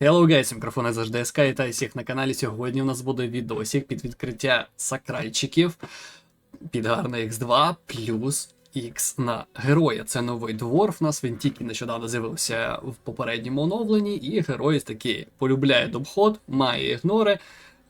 Hello guys, мікрофон завжди СК, вітаю всіх на каналі. Сьогодні у нас буде відосик під відкриття сакрайчиків під гарний X2 плюс X на героя. Це новий дворф у нас, він тільки нещодавно з'явився в попередньому оновленні, і герой такий полюбляє домход, має ігнори.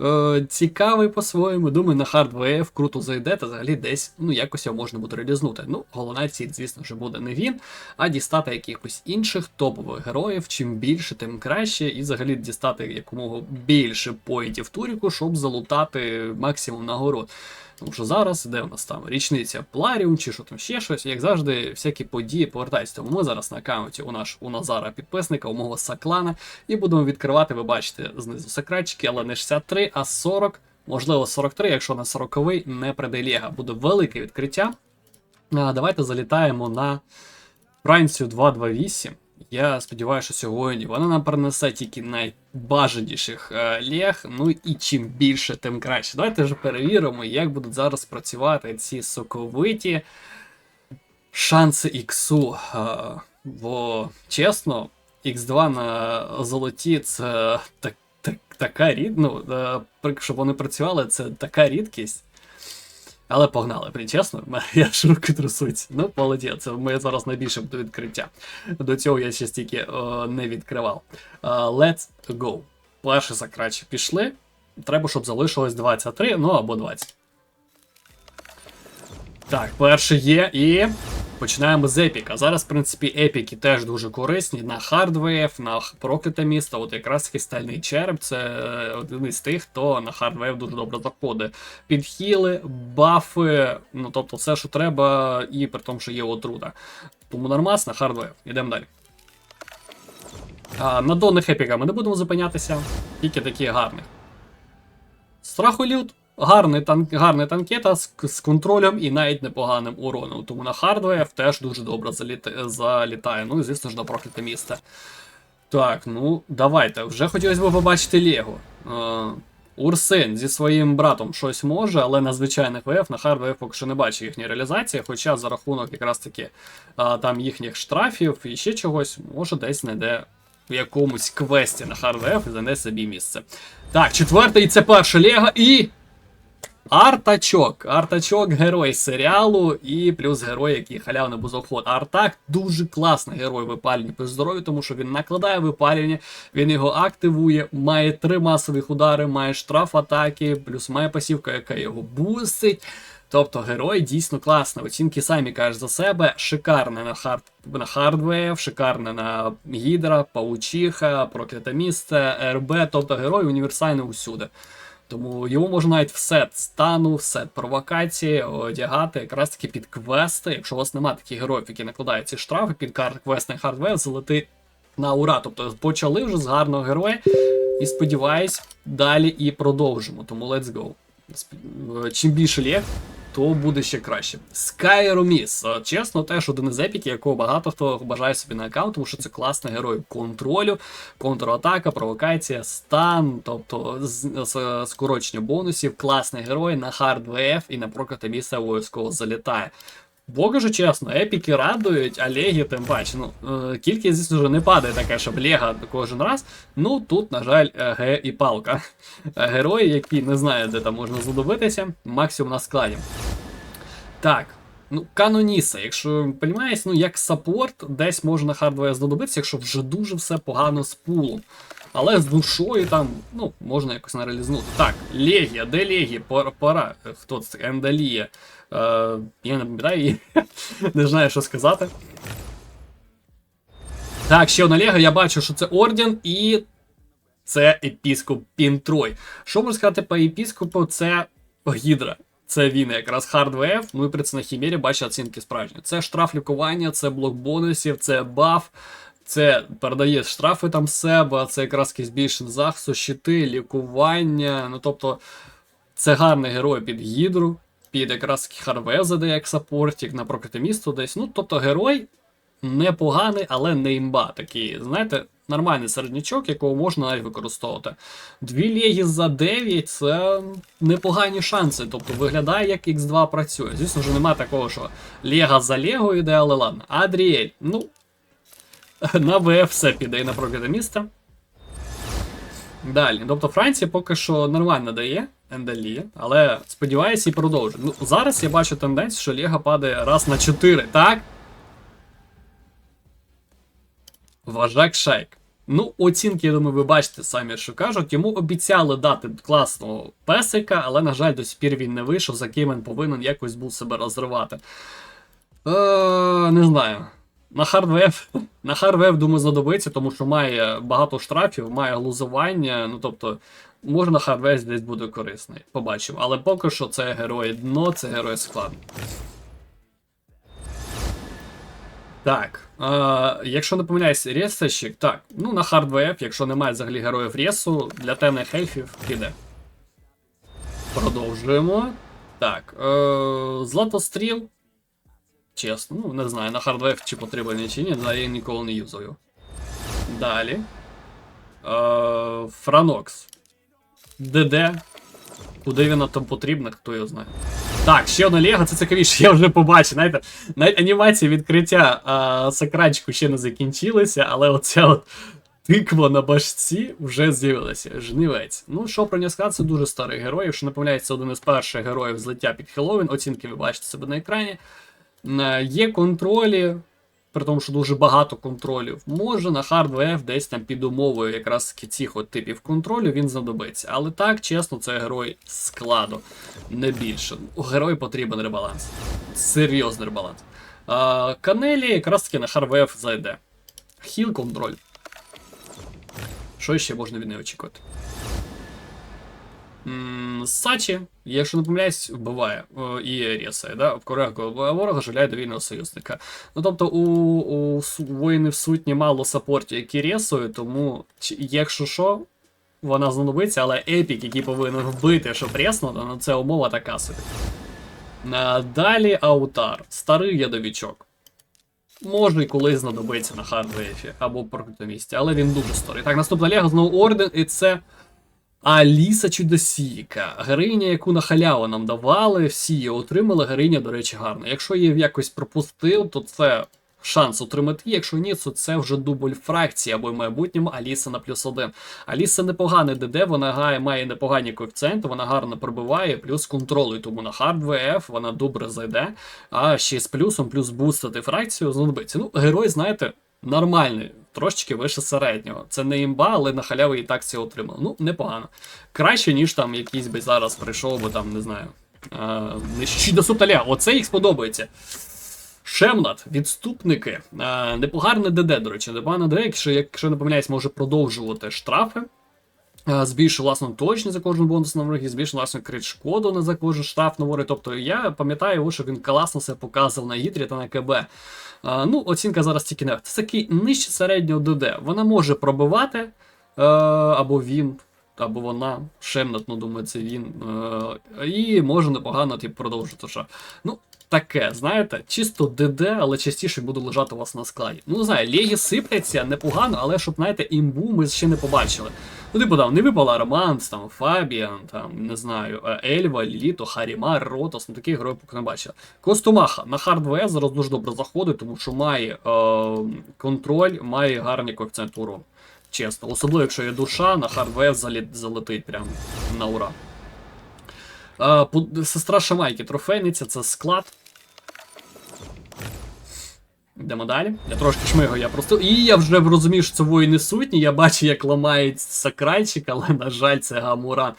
Е, цікавий по-своєму, думаю, на хард ВФ круто зайде, та взагалі десь ну якось його можна буде реалізнути. Ну, головна ціль, звісно ж, буде не він, а дістати якихось інших топових героїв. Чим більше, тим краще, і взагалі дістати якомога більше поїдів туріку, щоб залутати максимум нагород. Тому що зараз, де у нас там річниця Пларіум чи що там ще щось, як завжди, всякі події повертаються. Тому ми зараз на аккаунті у наш у Назара підписника, у мого Саклана, і будемо відкривати, ви бачите, знизу секретчики, але не 63, а 40, можливо, 43, якщо на 40-й не приде Лєга. Буде велике відкриття. А, Давайте залітаємо на Францію 228. Я сподіваюся, що сьогодні вона нам принесе тільки найбажаніших е, лег. Ну і чим більше, тим краще. Давайте вже перевіримо, як будуть зараз працювати ці соковиті шанси іксу. Е, бо чесно, X2 на золоті це так, така рід, ну, е, щоб вони працювали, це така рідкість. Але погнали, блін, чесно, я ж руки трусуються. Ну, молодець, це моє зараз найбільше буде відкриття. До цього я ще стільки о, не відкривав. Uh, let's go. Перші закрачі пішли. Треба, щоб залишилось 23, ну або 20. Так, перший є і. Починаємо з епіка. Зараз, в принципі, епіки теж дуже корисні на хардвейв, на прокляте місто. От якраз такий стальний череп це один із тих, хто на хардвейв дуже добре заходить. Підхіли, бафи, ну тобто все, що треба, і при тому, що є отрута. Тому нормас на хардвейв. Ідемо далі. А, На донних епіках ми не будемо зупинятися, тільки такі гарних. Страхолют. Гарний танк, гарний танкета з, з контролем і навіть непоганим уроном. Тому на хардвеїв теж дуже добре заліт, залітає. Ну і звісно ж на прокляте місце. Так, ну давайте. Вже хотілося б побачити Лего. Е, Урсин зі своїм братом щось може, але на звичайних ВФ на хардвеїв поки що не бачу їхньої реалізації. Хоча за рахунок якраз таки е, там їхніх штрафів і ще чогось, може десь знайде в якомусь квесті на хардвеїв і знайде собі місце. Так, четвертий це перша Лего і. Артачок. Артачок герой серіалу і плюс герой, який халявний бузоход. Артак дуже класний герой випалювання по здоров'ю, тому що він накладає випалювання, він його активує, має три масових удари, має штраф атаки, плюс має пасівка, яка його бустить. Тобто герой дійсно класний. Оцінки самі кажуть за себе. Шикарне на хард на хардвеїв, шикарне на гідра, паучиха, прокляте місце, РБ. Тобто герой універсальний усюди. Тому його можна навіть в сет стану, в сет провокації одягати якраз таки під квести. Якщо у вас немає таких героїв, які накладають ці штрафи, під карт квест на хардвер, залети на ура. Тобто почали вже з гарного героя. І сподіваюсь, далі і продовжимо. Тому let's go. Чим більше лєг, то буде ще краще. Skyromis. Чесно, теж один із епіків, якого багато хто бажає собі на аккаунт, тому що це класний герой контролю, контратака, провокація, стан, тобто скорочення бонусів, класний герой на хард ВФ і на прокате місце обов'язково залітає. Бо кажу чесно, епіки радують, а легі тим паче. Ну, е, кількість, звісно, вже не падає така, щоб лега кожен раз. Ну тут, на жаль, е, ге і палка. Герої, які не знають, де там можна задобитися, максимум на складі. Так. Ну, Каноніса, якщо розумієш, ну як саппорт, десь можна хардвея знадобитися, якщо вже дуже все погано з пулом. Але з душою там, ну, можна якось нареалізнути. Так, Легія, де Легія? Пора, пора. Хто це? Ендалія. Е, Я не пам'ятаю її. не знаю, що сказати. Так, ще одна Лего, я бачу, що це Орден і. Це епіскоп Пінтрой. Що можна сказати по епіскопу? Це Гідра. Це він якраз хардвеїв, ну і при це на хімері бачить оцінки справжні. Це штраф лікування, це блок бонусів, це баф, це передає штрафи там себе, це якраз збільшений захисту, щити, лікування. Ну тобто це гарний герой під гідру, під якраз Харвеза, як саппортік, на прокатимісту десь. Ну, тобто герой непоганий, але не імба. Такий, знаєте, нормальний середнячок, якого можна навіть використовувати. Дві легі за 9 це непогані шанси. Тобто виглядає, як X2 працює. Звісно ж, немає такого, що Лега за Лего йде, але ладно. Адріель, ну, на ВФ все піде і на прокатиміста. Далі. Тобто Франція поки що нормально дає Ендалі, але сподіваюся і продовжує. Ну, зараз я бачу тенденцію, що Ліга падає раз на 4, так? Вожак Шейк. Ну, оцінки, я думаю, ви бачите самі, що кажуть. Йому обіцяли дати класного песика, але, на жаль, до сих пір він не вийшов, за ким він повинен якось був себе розривати. Е, не знаю. На хардвев, на хардвев, думаю, знадобиться, тому що має багато штрафів, має глузування. Ну тобто, може на хардвев десь буде корисний. Побачимо. Але поки що це герой дно, це герой склад. Так. Е, якщо не помиляюсь, ресищик, так. Ну на хардвев, якщо немає взагалі героїв ресу, для темних ельфів піде. Продовжуємо. Так. Е, Златостріл. Чесно, ну не знаю, на хардвев чи потрібен чи ні, але я ніколи не юзаю. Далі. Е, Франокс. ДД. Куди він там потрібно, хто його знає. Так, ще одна Лего, це цікавіше, я вже побачив. Знаєте, навіть анімація відкриття а, сакранчику ще не закінчилася, але оця от тиква на башці вже з'явилася. Жнивець. Ну, що про нього сказати, це дуже старий герой. Якщо не помиляється, один із перших героїв злиття під Хеллоуін. Оцінки ви бачите себе на екрані. Е, Є контролі, при тому, що дуже багато контролів. Може на Hard десь там під умовою якраз цих от типів контролю він знадобиться. Але так, чесно, це герой складу, не більше. У герою потрібен ребаланс. Серйозний ребаланс. А, Канелі якраз таки на Hard зайде. Хіл контроль. Що ще можна від неї очікувати? Сачі, якщо не помиляюсь, вбиває е, і рєсає, да? в корах ворога жаляє до вільного союзника. Ну тобто у, у воїнів сутні мало саппортів, які рєсують, тому якщо що, вона знадобиться, але епік, який повинен вбити, щоб рєснути, ну це умова така собі. Далі аутар, старий ядовічок. Може і колись знадобиться на хардвейфі або місці, але він дуже старий. Так, наступна лего знову орден, і це. Аліса Чудосійка, героїня, яку на халяву нам давали, всі її отримали. Героїня, до речі, гарна. Якщо її якось пропустив, то це шанс отримати. Якщо ні, то це вже дубль фракції або в майбутньому Аліса на плюс один. Аліса непоганий ДД, вона має непогані коефіцієнти, вона гарно пробиває, плюс контролює, тому на хард ВФ вона добре зайде. А ще з плюсом, плюс бустити фракцію знадобиться. Ну, герой, знаєте. Нормальний, трошечки вище середнього. Це не імба, але на халяву і так це отримав. Ну, непогано. Краще, ніж там якийсь би зараз прийшов, би там, не знаю. А, не до Суталя. Оце їх сподобається. Шемнат, відступники. А, непогарне ДД, до речі, непогане ДД, якщо, якщо не помиляюсь, може продовжувати штрафи. А, Збільшив власну точність за кожен бонус на ворогів, збільшив власну крит шкоду за кожен штраф на ворог. Тобто я пам'ятаю, що він класно себе показував на Гідрі та на КБ. А, ну, оцінка зараз тільки не. Це такий нижче середнього ДД. Вона може пробивати, е, або він, або вона, шемнат, ну думаю, це він. Е, і може непогано типу, продовжити. Що. Ну, таке, знаєте, чисто ДД, але частіше буде лежати у вас на складі. Ну, не знаю, легі сипляться непогано, але щоб, знаєте, імбу ми ще не побачили. Ну, типу, там не випала Романс, там Фабіан, там, не знаю, е, Ельва, Ліліто, Харімар, Ротос, ну таких героїв поки не бачив. Костомаха на хардве зараз дуже добре заходить, тому що має е, контроль, має гарний коефіцієнт урону. Чесно. Особливо, якщо є душа, на хардве залетить прям на ура. Е, сестра Шамайки, трофейниця, це склад. Йдемо далі. Я трошки шмигаю, я просто. І я вже розумію, що це воїни сутні. Я бачу, як ламають сакральчик, але, на жаль, це Гамуран.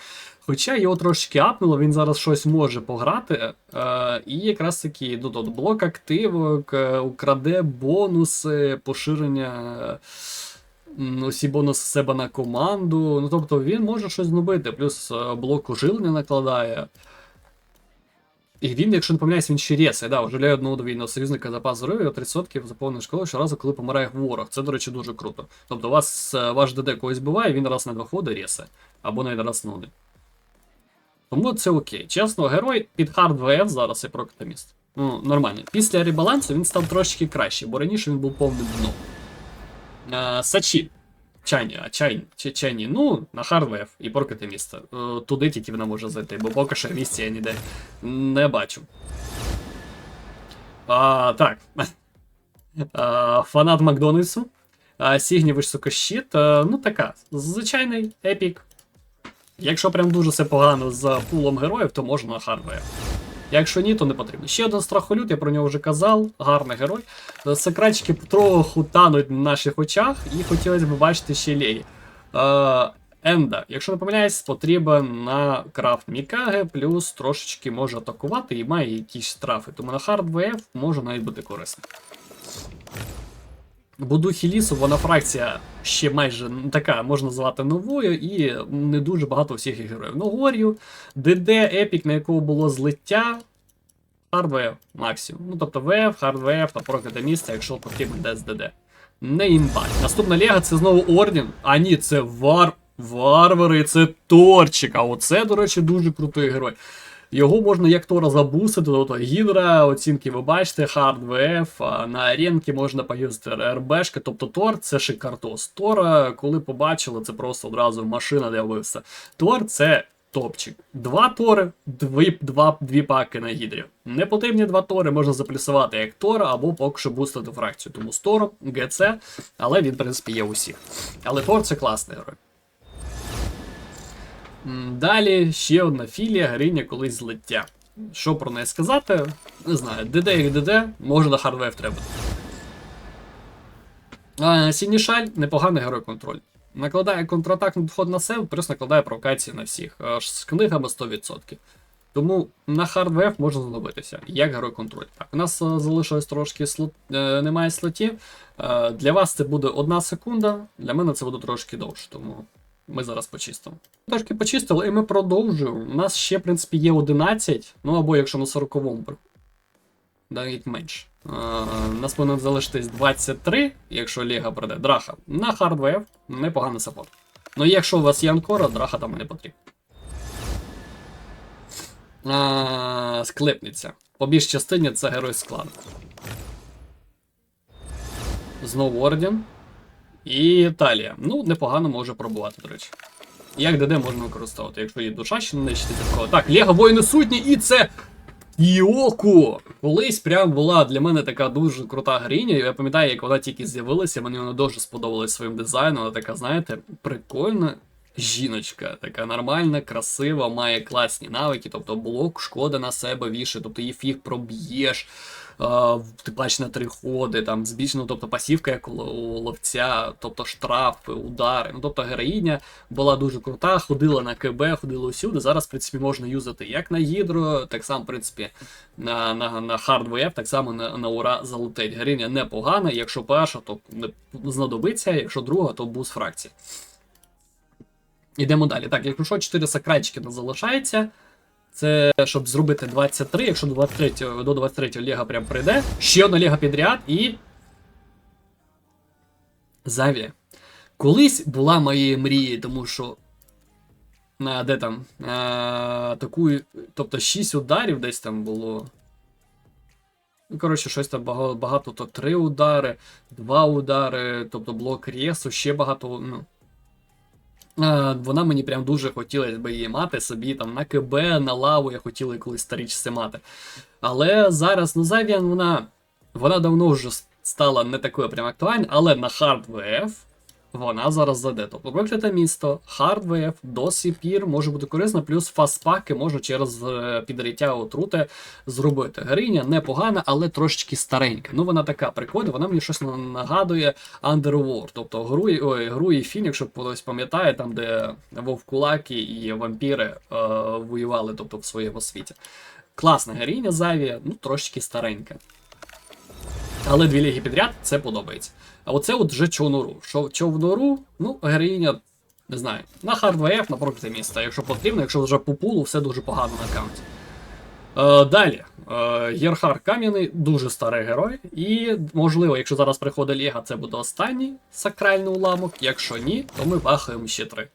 Хоча його трошки апнуло, він зараз щось може пограти. Е, і якраз таки ну, тут блок активок, е, украде бонуси, поширення. Усі бонуси себе на команду. Ну тобто він може щось зробити, плюс е, блок оживлення накладає. І він, якщо не помиляюсь, він ще рєсає, да, оживляє одного довільного союзника запас здоров'я 30% заповненої школи щоразу, коли помирає ворог. Це, до речі, дуже круто. Тобто у вас е, ваш ДД когось буває, він раз на два ходи рєсає, або навіть раз на один. Тому це окей. Чесно, герой під хард ВФ зараз і прокатаміст. Ну, нормально. Після ребалансу він став трошки краще, бо раніше він був повним дном. Е, Сачі. Чайні, чайні, чайні, ну, на хардвев і прокати місто. Е, Туди тільки вона може зайти, бо поки що місця я ніде не бачу. А, так. А, фанат Макдональдсу. А Сігні високощит, е, ну така, звичайний епік. Якщо прям дуже все погано з пулом героїв, то можна на хардвер. Якщо ні, то не потрібно. Ще один страхолюд, я про нього вже казав, гарний герой. Секретчики потроху тануть на наших очах, і хотілося б бачити ще легі. Е, Енда, якщо не помиляюсь, потрібен на крафт Мікаге, плюс трошечки може атакувати і має якісь штрафи. Тому на хард ВФ може навіть бути корисним. Буду Хілісу, вона фракція ще майже така, можна назвати новою, і не дуже багато всіх героїв. Ну, Горю, ДД, Епік, на якого було злиття, Hardware максимум. Ну, тобто ВФ, Hardware та прокляте місце, якщо потрібен десь ДД. Не імбать. Наступна лега це знову Орден. А ні, це Вар... Варвари, це Торчик. А оце, до речі, дуже крутий герой. Його можна як Тора забусити, тобто Гідра, оцінки ви бачите, VF, а на аренки можна поюзати РБшки, тобто Тор це шикартос. Тора, коли побачили, це просто одразу машина для вивса. Тор це топчик. Два тори, дві, два, дві паки на гідрі. Не потрібні два тори, можна заплюсувати як Тора або поки що бустити фракцію. Тому з Тором, ГЦ, але він, в принципі, є у всіх. Але Тор це класний герой. Далі ще одна філія, героїня колись злиття. Що про неї сказати? Не знаю, ДД як ДД, може на хардвейв треба. А, Сінішаль непоганий герой контроль. Накладає контратакний підход на себе, плюс накладає провокації на всіх. Аж з книгами 100%. Тому на хардвеф можна знадобитися, як герой контроль. Так, у нас е, залишилось трошки слот, е, немає слотів. Е, для вас це буде одна секунда, для мене це буде трошки довше, тому ми зараз почистимо. Трошки почистили, і ми продовжуємо. У нас ще, в принципі, є 11, ну або якщо на 40-му, навіть менше. Е, у нас повинно залишитись 23, якщо Ліга прийде. Драха. На хардвейв непоганий саппорт. Ну якщо у вас є анкора, драха там не потрібна. А, склепниця. По більш частині це герой складу. Знову орден. І талія. Ну, непогано може пробувати, до речі. Як ДД можна використовувати, якщо є душа, ще не нищити такого. Так, Лего воїни сутні, і це. Йоку! Колись прям була для мене така дуже крута гріня. Я пам'ятаю, як вона тільки з'явилася, мені вона дуже сподобалась своїм дизайном. Вона така, знаєте, прикольна жіночка, така нормальна, красива, має класні навики, тобто блок шкода на себе вішає, тобто її фіг проб'єш. А, Ти бачиш на три ходи, там збільшено, тобто пасівка, як у ловця, тобто штрафи, удари. Ну тобто героїня була дуже крута, ходила на КБ, ходила усюди. Зараз, в принципі, можна юзати як на гідро, так само, в принципі, на, на, на хардвеб, так само на, на ура залетить. Героїня непогана, якщо перша, то знадобиться, якщо друга, то буз фракції. Ідемо далі. Так, якщо що, 4 сакральчики не залишається. Це щоб зробити 23, якщо до 23, до 23 Лега прям прийде. Ще одна Лега підряд і. Завія. Колись була моєю мрією, тому що. А, де там? А, таку, тобто 6 ударів десь там було. Ну, коротше, щось там багато, багато то 3 удари, 2 удари, тобто блок рєсу, ще багато. ну, Е, Вона мені прям дуже хотілося би її мати собі там на КБ, на лаву, я хотіла колись старічці мати. Але зараз, ну Завіан, вона, вона давно вже стала не такою прям актуальною, але на Hard VF вона зараз заде. Тобто прокляте місто, Hard VF до сих пір може бути корисно, плюс фастпаки можу через е, підріття отрути зробити. Героїня непогана, але трошечки старенька. Ну вона така прикольна, вона мені щось нагадує Underworld, тобто гру, ой, гру і фільм, якщо хтось пам'ятає, там де вовкулаки і вампіри е, воювали тобто, в своєму світі. Класна героїня Завія, ну трошечки старенька. Але дві ліги підряд це подобається. А оце от вже Чонору. Що Човнору, ну, героїня, не знаю, на хардвеєв, на прокляте місто, якщо потрібно, якщо вже по пулу, все дуже погано на аккаунті. Е, далі. Е, Єрхар Кам'яний, дуже старий герой. І, можливо, якщо зараз приходить Ліга, це буде останній сакральний уламок. Якщо ні, то ми бахаємо ще три.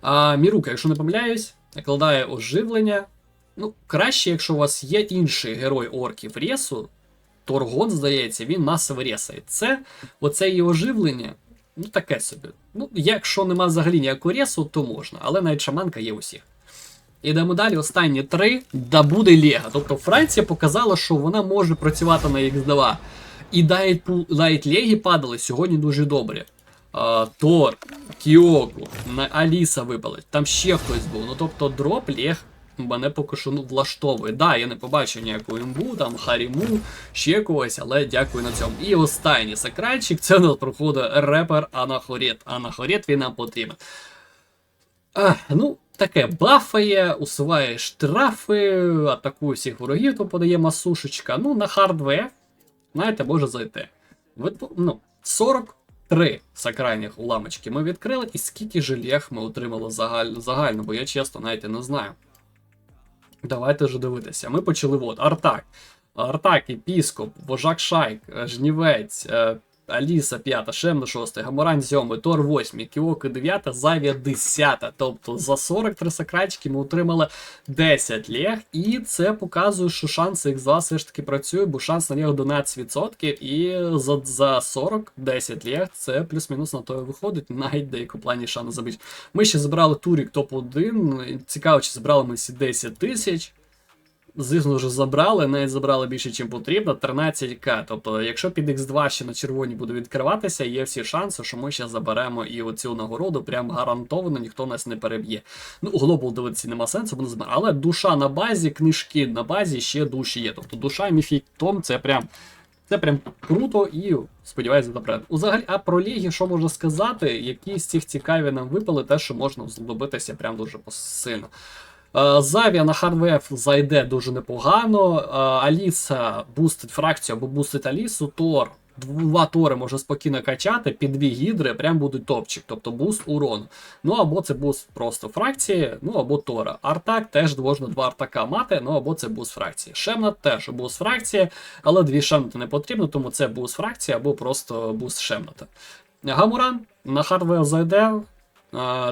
А Мірука, якщо не помиляюсь, накладає оживлення. Ну, краще, якщо у вас є інший герой орків Рєсу, Торгон, здається, він масово рєсає. Це оце її оживлення, ну таке собі. Ну, якщо нема взагалі ніякого рєсу, то можна, але навіть шаманка є у всіх. Ідемо далі, останні три, да буде Лего. Тобто Франція показала, що вона може працювати на X2. І навіть, легі падали сьогодні дуже добрі. А, Тор, Кіоку, Аліса випали, там ще хтось був. Ну тобто дроп лег мене поки що ну, влаштовує. Да, я не побачив ніяку імбу, там Харіму, ще когось, але дякую на цьому. І останній сакральчик, це нас проходить репер Анахорет. Анахорет він нам потрібен. А, ну, таке бафає, усуває штрафи, атакує всіх ворогів, то подає масушечка. Ну, на хардве, знаєте, може зайти. Ну, 43 сакральних уламочки ми відкрили, і скільки же ми отримали загально, загально, бо я чесно навіть не знаю. Давайте вже дивитися. Ми почали от Артак. Артак, Епіскоп, Вожак Шайк, е, Жнівець, е, Аліса 5, Шемна 6, Гаморан 7, Тор 8, Кіоки 9, Завія 10. Тобто за 43 сакральчики ми отримали 10 лег, і це показує, що шанс X2 все ж таки працює, бо шанс на лег 11%, і за, за 40 10 лег це плюс-мінус на то виходить, навіть деяку плані шанс забити. Ми ще забрали турік топ-1. Цікаво, чи забрали ми ці 10 тисяч. Звісно вже забрали, навіть забрали більше, ніж потрібно. 13к. Тобто, якщо під X2 ще на червоні буде відкриватися, є всі шанси, що ми ще заберемо і оцю нагороду, прям гарантовано, ніхто нас не переб'є. Ну, глобал дивитися нема сенсу, бо не знаю. Але душа на базі, книжки на базі ще душі є. Тобто душа і міфік Том це прям. Це прям круто і сподіваюся, добре. Взагалі, а про ліги, що можна сказати, які з цих цікаві нам випали, те, що можна здобитися прям дуже сильно. Е, Завія на хардвеф зайде дуже непогано. Е, Аліса бустить фракцію або бустить Алісу, Тор. Два тори може спокійно качати, під дві гідри прям будуть топчик, тобто буст урону. Ну або це буст просто фракції, ну або Тора. Артак теж можна два артака мати, ну або це буст фракції. Шемнат теж буст фракції, але дві шемнати не потрібно, тому це буст фракції або просто буст шемната. Гамуран на хардвеф зайде.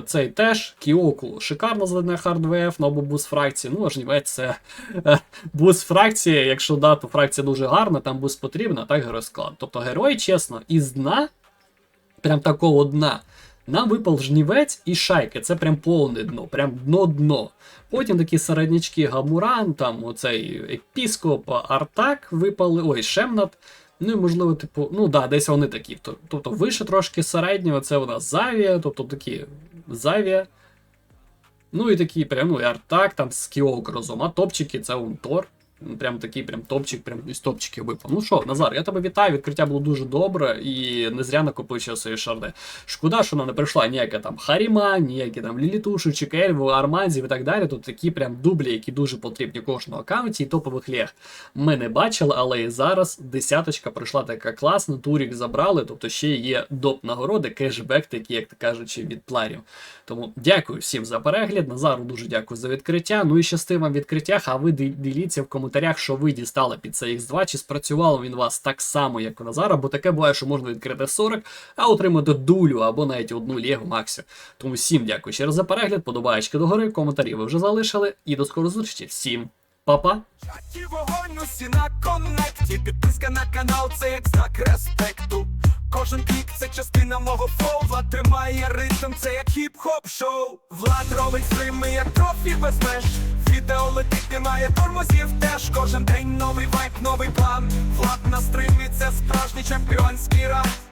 Цей теж Кіоку шикарно зведене хардвеф, ну або буст фракції. Ну, жнівець це е, буст фракції. Якщо да, то фракція дуже гарна, там буст потрібно, а так герой склад. Тобто герой, чесно, із дна, прям такого дна, нам випав жнівець і шайки. Це прям повне дно, прям дно-дно. Потім такі середнячки Гамуран, там оцей епіскоп, Артак випали, ой, Шемнат. Ну і можливо, типу, ну да, десь вони такі. Тобто вище трошки середнього, це у нас Завія, тобто такі Завія. Ну і такі прям, ну і Артак, там з Кіок разом, а топчики це Унтор. Тор. Ну, Прям такий прям топчик, прям із топчиків випав. Ну що, Назар, я тебе вітаю, відкриття було дуже добре і не зря накопичив свої шарди. Шкода, що вона не прийшла ніяка там Харіма, ніякі там Лілітуші, Чекельву, Арманзів і так далі. Тут такі прям дублі, які дуже потрібні кожному аккаунті і топових лег. Ми не бачили, але і зараз десяточка пройшла така класна, турік забрали, тобто ще є доп нагороди, кешбек, такі, як кажучи, від пларів. Тому дякую всім за перегляд. Назару дуже дякую за відкриття. Ну і щасти вам відкриттях, а ви діліться в коментарях, що ви дістали під цей X2, чи спрацювало він вас так само, як у Назара, бо таке буває, що можна відкрити 40, а отримати дулю або навіть одну легу максі. Тому всім дякую ще раз за перегляд, подобаєчки догори, коментарі ви вже залишили. І до скорої зустрічі. Всім па-па! Підписка на канал це як знак Кожен клік це частина мого флоу Влад тримає ритм, це як хіп-хоп шоу Влад робить стрими, як трофі без меж Відео летить, немає тормозів. Теж Кожен день новий вайб, новий план. Влад на стримі, це справжній чемпіонський раунд